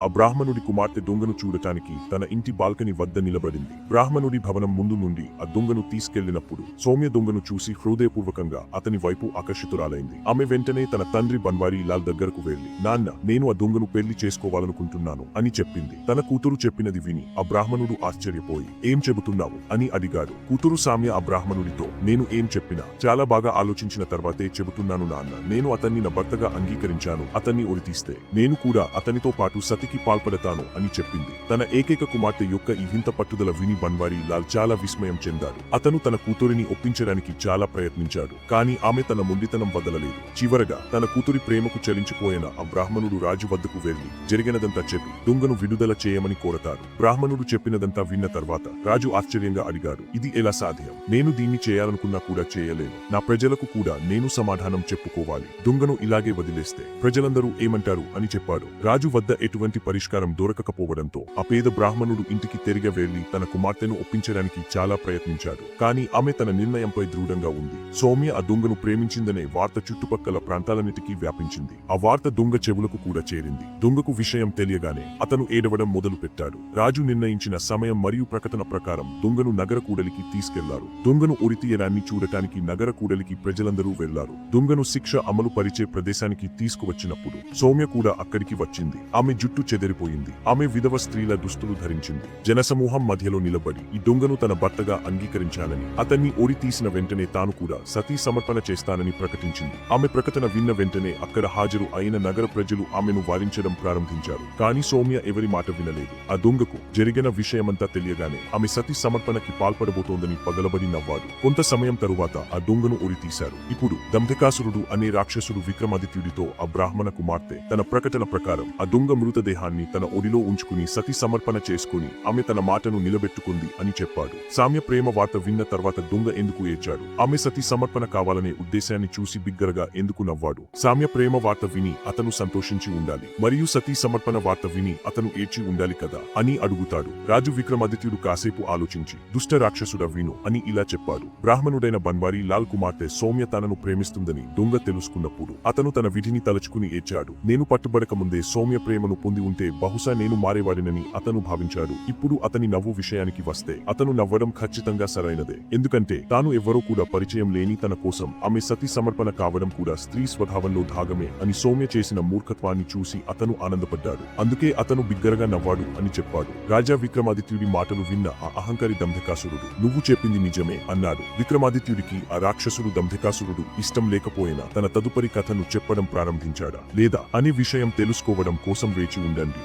ఆ బ్రాహ్మణుడి కుమార్తె దొంగను చూడటానికి తన ఇంటి బాల్కని వద్ద నిలబడింది. బ్రాహ్మణుడి భవనం ముందు నుండి ఆ దొంగను తీసుకెళ్ళినప్పుడు సౌమ్య దొంగను చూసి హృదయపూర్వకంగా అతని వైపు ఆకర్షితురాలైంది. ఆమె వెంటనే తన తండ్రి బన్వారీ లాల్ దగ్గరకు వెళ్ళి నాన్న నేను ఆ దొంగను పెళ్ళి చేసుకోవాలనుకుంటున్నాను అని చెప్పింది. తన కూతురు చెప్పినది విని ఆ బ్రాహ్మణుడు ఆశ్చర్యపోయి ఏం చెబుతున్నావు? అని అడిగాడు. కూతురు సామ్య ఆ బ్రాహ్మణుడితో నేను ఏం చెప్పినా చాలా బాగా ఆలోచించిన తర్వాతే చెబుతున్నాను నాన్న. నేను అతన్ని నా భర్తగా అంగీకరించాను. అతన్ని ఉరితీస్తే నేను కూడా అతనితో పాటు సతికి పాల్పడతాను అని చెప్పింది. తన ఏకైక కుమార్తె యొక్క ఈ వింత పట్టుదల విని బన్వారీ లాల్ చాలా విస్మయం చెందాడు అతను తన కూతురిని ఒప్పించడానికి చాలా ప్రయత్నించాడు కానీ ఆమె తన మొండితనం వదలలేదు. చివరగా తన కూతురి ప్రేమకు చలించిపోయిన ఆ బ్రాహ్మణుడు రాజు వద్దకు వెళ్ళి జరిగినదంతా చెప్పి దొంగను విడుదల చేయమని కోరతాడు బ్రాహ్మణుడు చెప్పినదంతా విన్న తర్వాత రాజు ఆశ్చర్యంగా అడిగాడు ఇది ఎలా సాధ్యం? నేను దీన్ని చేయాలనుకున్నా కూడా చేయలేను. నా ప్రజలకు కూడా నేను సమాధానం చెప్పుకోవాలి. దొంగను ఇలాగే వదిలేస్తే ప్రజలందరూ ఏమంటారు? అని చెప్పాడు. రాజు వద్ద ఎటువంటి పరిష్కారం దొరకకపోవడంతో ఆ పేద బ్రాహ్మణుడు ఇంటికి తిరిగి వెళ్ళి తన కుమార్తెను ఒప్పించడానికి చాలా ప్రయత్నించాడు. కానీ ఆమె తన నిర్ణయంపై దృఢంగా ఉంది. సౌమ్య ఆ దొంగను ప్రేమించిందనే వార్త చుట్టుపక్కల ప్రాంతాలన్నిటికీ వ్యాపించింది. ఆ వార్త దొంగ చెవులకు కూడా చేరింది. దొంగకు విషయం తెలియగానే అతను ఏడవడం మొదలు పెట్టాడు రాజు నిర్ణయించిన సమయం మరియు ప్రకటన ప్రకారం దొంగను నగర కూడలికి తీసుకెళ్ళారు. దొంగను ఉరితీయడాన్ని చూడటానికి నగర కూడలికి ప్రజలందరూ వెళ్ళారు. దొంగను శిక్ష అమలు పరిచే ప్రదేశానికి తీసుకువచ్చినప్పుడు సౌమ్య కూడా అక్కడికి వచ్చింది. ఆమె జుట్టు చెదిరిపోయింది. ఆమె విధవ స్త్రీల దుస్తులు ధరించింది. జనసమూహం మధ్యలో నిలబడి ఈ దొంగను తన భర్తగా అంగీకరించాలని అతన్ని ఓడి తీసిన వెంటనే తాను కూడా సతీ సమర్పణ చేస్తానని ప్రకటించింది. ఆమె ప్రకటన విన్న వెంటనే అక్కడ హాజరు అయిన నగర ప్రజలు ఆమెను వారించడం ప్రారంభించారు. కానీ సౌమ్య ఎవరి మాట వినలేదు. ఆ దొంగకు జరిగిన విషయమంతా తెలియగానే ఆమె సతీ సమర్పణకి పాల్పడబోతోందని పగలబడి నవ్వాడు. కొంత సమయం తరువాత ఆ దొంగను ఒరితీశారు ఇప్పుడు దంధకాసురుడు అనే రాక్షసుడు విక్రమాదిత్యుడితో ఆ బ్రాహ్మణ కుమార్తె తన ప్రకటన ప్రకారం ఆ దొంగ మృతదేహాన్ని తన ఒడిలో ఉంచుకుని సతి సమర్పణ చేసుకుని ఆమె తన మాటను నిలబెట్టుకుంది అని చెప్పాడు. సామ్య ప్రేమ వార్త విన్న తర్వాత దొంగ ఎందుకు ఏడ్చాడు? ఆమె సతి సమర్పణ కావాలనే ఉద్దేశాన్ని చూసి బిగ్గరగా ఎందుకు నవ్వాడు? సామ్య ప్రేమ వార్త విని అతను సంతోషించి ఉండాలి. మరియు సతీ సమర్పణ వార్త విని అతను ఏడ్చి ఉండాలి కదా? అని అడుగుతాడు. రాజు విక్రమాదిత్యుడు కాసేపు ఆలోచించి దుష్ట రాక్షసుడ విను అని ఇలా చెప్పాడు. బ్రాహ్మణుడైన బన్వారి లాల్ కుమార్తె సౌమ్య తనను ప్రేమిస్తుందని దొంగ తెలుసుకున్నప్పుడు అతను తన విధిని తలుచుకుని ఏడ్చాడు. నేను పట్టుబడక ముందే సౌమ్య ప్రేమను పొంది ఉంటే బహుశా నేను మారేవాడినని అతను భావించాడు. ఇప్పుడు అతని నవ్వు విషయానికి వస్తే అతను నవ్వడం ఖచ్చితంగా సరైనదే. ఎందుకంటే తాను ఎవ్వరూ కూడా పరిచయం లేని తన కోసం ఆమె సతి సమర్పణ కావడం కూడా స్త్రీ స్వభావంలో భాగమే అని సౌమ్య చేసిన మూర్ఖత్వాన్ని చూసి అతను ఆనందపడ్డాడు. అందుకే అతను బిగ్గరగా నవ్వాడు అని చెప్పాడు. రాజా విక్రమాదిత్యుడి మాటలు విన్న ఆ అహంకారి దంధకాసురుడు నువ్వు చెప్పింది నిజమే అన్నాడు. విక్రమాదిత్యుడికి ఆ రాక్షసుడు దంధకాసురుడు ఇష్టం లేకపోయినా తన తదుపరి కథను చెప్పడం ప్రారంభించాడా? లేదా అనే విషయం తెలుసుకోవడం కోసం వేచి ఉండండి